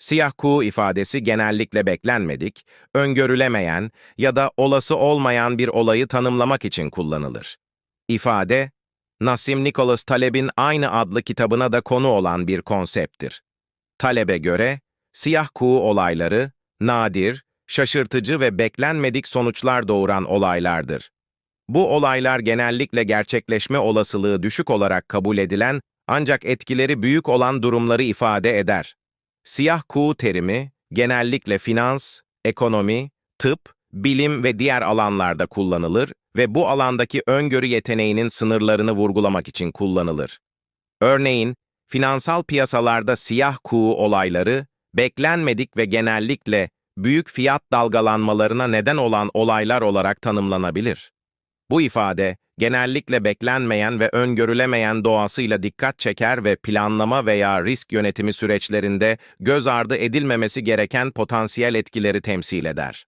Siyah kuğu ifadesi genellikle beklenmedik, öngörülemeyen ya da olası olmayan bir olayı tanımlamak için kullanılır. İfade, Nassim Nicholas Taleb'in aynı adlı kitabına da konu olan bir konsepttir. Taleb'e göre, siyah kuğu olayları, nadir, şaşırtıcı ve beklenmedik sonuçlar doğuran olaylardır. Bu olaylar genellikle gerçekleşme olasılığı düşük olarak kabul edilen ancak etkileri büyük olan durumları ifade eder. Siyah kuğu terimi genellikle finans, ekonomi, tıp, bilim ve diğer alanlarda kullanılır ve bu alandaki öngörü yeteneğinin sınırlarını vurgulamak için kullanılır. Örneğin, finansal piyasalarda siyah kuğu olayları, beklenmedik ve genellikle büyük fiyat dalgalanmalarına neden olan olaylar olarak tanımlanabilir. Bu ifade, genellikle beklenmeyen ve öngörülemeyen doğasıyla dikkat çeker ve planlama veya risk yönetimi süreçlerinde göz ardı edilmemesi gereken potansiyel etkileri temsil eder.